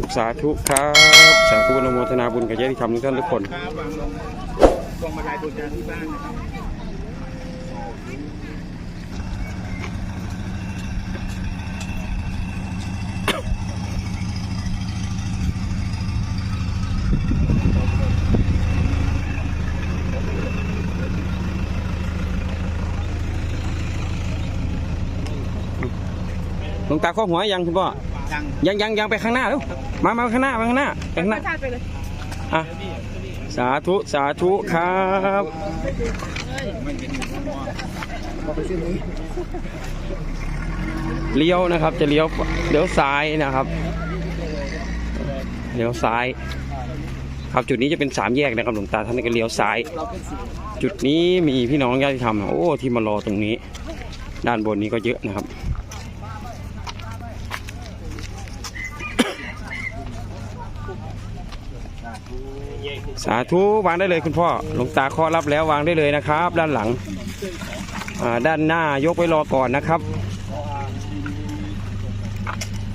ุสาธุครับ สาธุอนุโมทนาบุญกับญาติธรรมทุกท่านทุกคนครับวางลงพวงมาลัยบูชาที่บ้านนะครับหลวงตาข้อหัวยังคุณพ่อ ยังยังยังยังไปข้างหน้าแล้วมามาข้างหน้ามาข้างหน้าไปข้างหน้าอะสาธุสาธุครับเลี้ยวนะครับจะเลี้ยวเลี้ยวซ้ายนะครับเลี้ยวซ้าย ครับจุดนี้จะเป็นสามแยกนะครับหลวงตาท่านก็เลี้ยวซ้าย จุดนี้มีพี่น้องญาติธรรมโอ้ที่มารอตรงนี้ ด้านบนนี้ก็เยอะนะครับ สาธุวางได้เลยคุณพ่อหลวงตาเคาะรับแล้ววางได้เลยนะครับ ด้านหลังด้านหน้ายกไว้รอก่อนนะครับ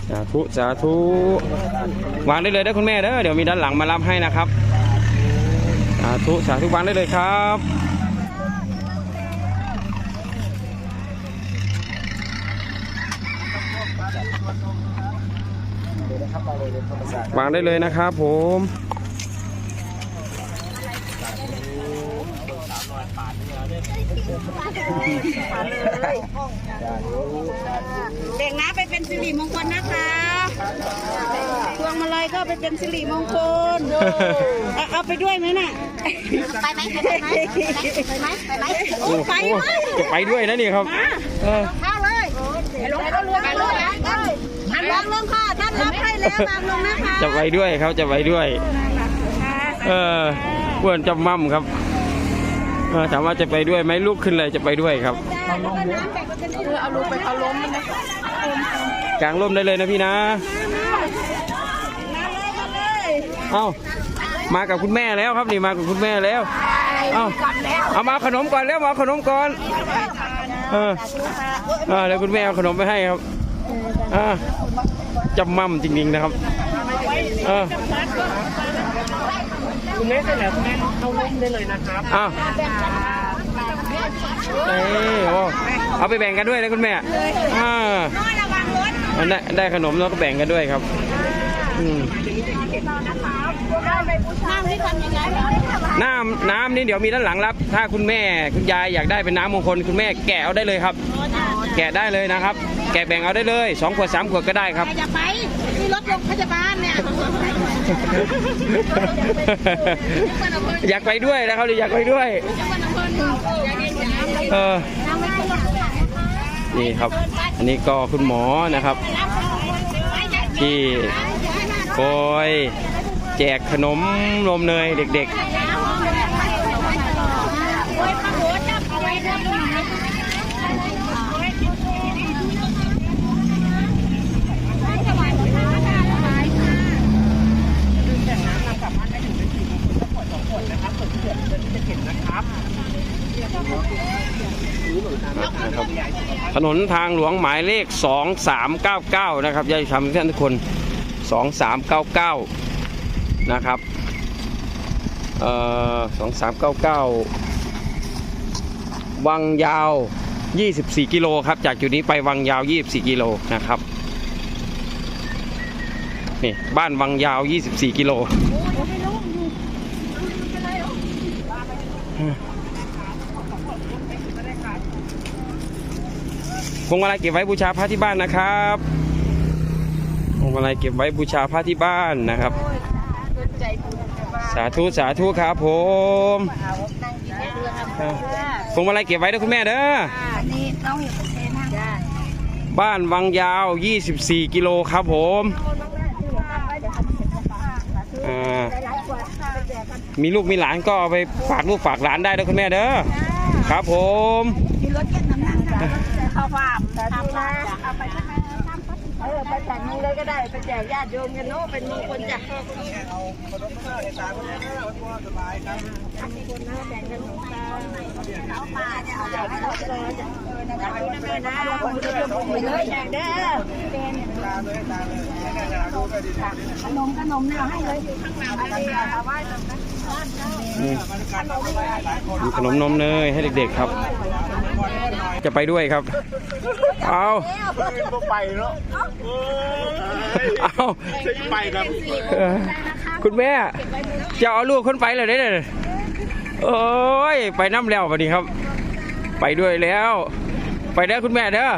สาธุสาธุวางได้เลยได้คุณแม่เด้อเดี๋ยวมีด้านหลังมารับให้นะครับสาธุสาธุวางได้เลยครับวางได้เลยนะครับผม เด็กนะไปเป็นสิริมงคลนะคะพวงมาลัยก็ไปเป็นสิริมงคลเอาเอาไปด้วยไหมน่ะ ไปไหมไปไหมไปไหมไปไหมโอ้โหจะไปด้วยนะนี่ครับเออเข้าเลยลงไปลงไปเลยท่านวางลงค่ะท่านรับให้แล้ววางลงนะคะจะไปด้วยครับจะไปด้วย เออเพื่อนจำมั่มครับเออ ถามว่าจะไปด้วยไหมลุกขึ้นเลยจะไปด้วยครับเอาลูกไปเขาล้มนะกลางร่มได้เลยนะพี่นะ เอ้า มากับคุณแม่แล้วครับนี่มากับคุณแม่แล้ว เอ้าเอามาขนมก่อนแล้วมาเอาขนมก่อน เออเออแล้วคุณแม่เอาขนมไปให้ครับอ่าจำมั่มจริงๆนะครับ เออ คุณแม่เสร็จแล้วคุณแม่เข้าร่มได้เลยนะครับอ้าวเอ้ยโอ้เอาไปแบ่งกันด้วยนะคุณแม่อ่าได้ได้ขนมแล้วก็แบ่งกันด้วยครับ อืมน้ำที่ทำยังไงน้ำน้ำนี่เดี๋ยวมีด้านหลังรับ ถ้าคุณแม่คุณยายอยากได้เป็นน้ำมงคลคุณแม่แกะเอาได้เลยครับ แกะได้เลยนะครับ แกะแบ่งเอาได้เลยสองขวดสามขวดก็ได้ครับอย่าไป มีรถโรงพยาบาลเนี่ยอยากไปด้วยนะครับอยากไปด้วยเออนี่ครับ อันนี้ก็คุณหมอนะครับ ที่คอยแจกขนมนมเนยเด็กๆนะครับถ นนทางหลวงหมายเลข 2399 นะครับญาติธรรมท่านทุกคน 2399 นะครับเอ่อ2399 วังยาว 24 กิโลครับ จากจุดนี้ไปวังยาว 24 กิโลนะครับ นี่ บ้านวังยาว 24 กิโล พวงมาลัยเก็บไว้บูชาพระที่บ้านนะครับพวงมาลัยเก็บไว้บูชาพระที่บ้านนะครับสาธุสาธุครับผมพวงมาลัยเก็บไว้ด้วยคุณแม่เด้อนี่น้องอยู่ประเทศทางจ้าบ้านวังยาว 24 กิโลครับผมอ่ามีลูกมีหลานก็เอาไปฝากลูกฝากหลานได้ด้วยคุณแม่เด้อ ครับผม มีรถเก็บน้ำหนักค่ะ เข้าฟาร์มทำมาเอาไปทำไมทำ เออไปแจกนี้เลยก็ได้ไปแจกญาติโยมกันเนาะเป็นมงคลจ้ะเอาป่าเนี่ยเอาจากให้รถเลยจ้ะจับดูนะแม่นะคนจะจะบุกไปเลยแจกเด้อขนมขนมเนี่ยให้เลยข้างหลังเอาไว้อืมมีขนมนมเนยให้เด็กๆครับ จะไปด้วยครับ เอาไปเนาะเอาไปครับเออคุณแม่ จะเอาลูกคนไปเลยได้เลยโอ้ย ไปน้ำแล้วพอดีครับ ไปด้วยแล้ว ไปเด้อคุณแม่เด้อ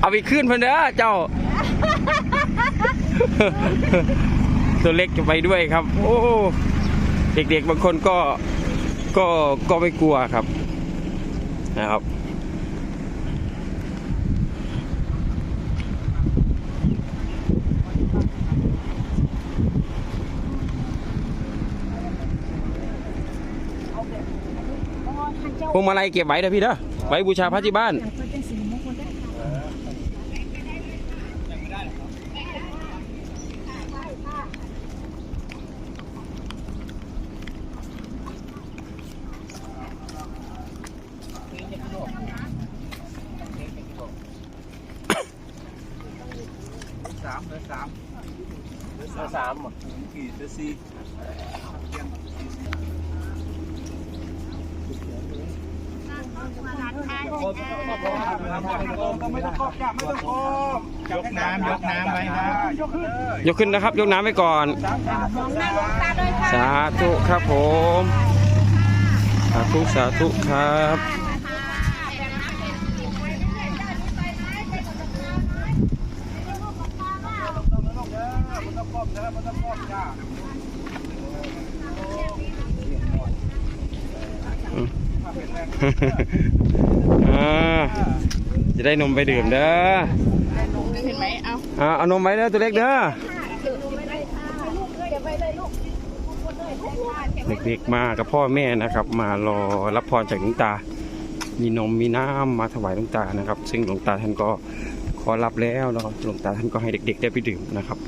เอาไปขึ้นเพิ่นเด้อเจ้า ตัวเล็กจะไปด้วยครับ โอ้เด็กๆบางคนก็ก็ก็ไม่กลัวครับนะครับ พวงมาลัยเก็บไว้เด้อพี่เด้อไว้บูชาพระที่บ้าน สามเหลือสามเหลือสามหมดกี่เหลือสี่ ยกน้ำยกน้ำไว้นะยกขึ้นยกขึ้นนะครับ ยกน้ำไว้ก่อนสาธุครับผม สาธุสาธุครับอ่า จะได้นมไปดื่มเด้อเห็นไหมเอาอ่าเอานมไว้เด้อตัวเล็กเด้อเด็กๆมากับพ่อแม่นะครับ มารอรับพรจากหลวงตา มีนมมีน้ำมาถวายหลวงตานะครับ ซึ่งหลวงตาท่านก็ขอรับแล้วนะหลวงตาท่านก็ให้เด็ก ๆ ได้ไปดื่มนะครับ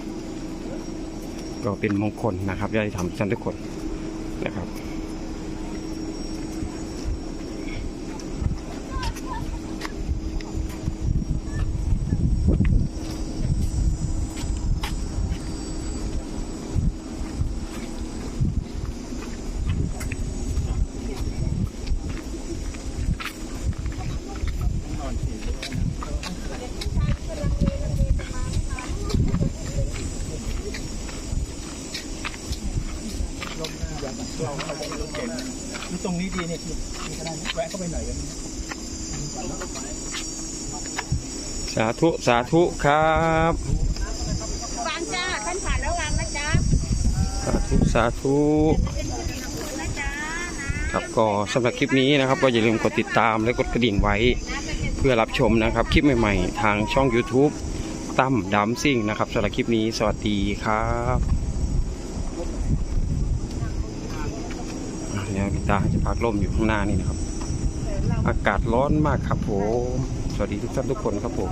ก็เป็นมงคลนะครับญาติธรรมท่านทุกคนนะครับ ตรงนี้ดีเนี่ยมีก็ได้แวะเข้าไปหน่อยกันสาธุสาธุครับวางจ้าท่านผ่านแล้ววางนะจ๊ะสาธุสาธุนะจ๊ะนะครับก็สำหรับคลิปนี้นะครับ ก็อย่าลืมกดติดตามและกดกระดิ่งไว้ เพื่อรับชมนะครับ คลิปใหม่ๆ ทางช่อง YouTube ตั้มดัมซิ่งนะครับสำหรับคลิปนี้สวัสดีครับอะเดี๋ ยวพี่ตาจะพักร่มอยู่ข้างหน้านี่นะครับ อากาศร้อนมากครับผม สวัสดีทุกท่านทุกคนครับผม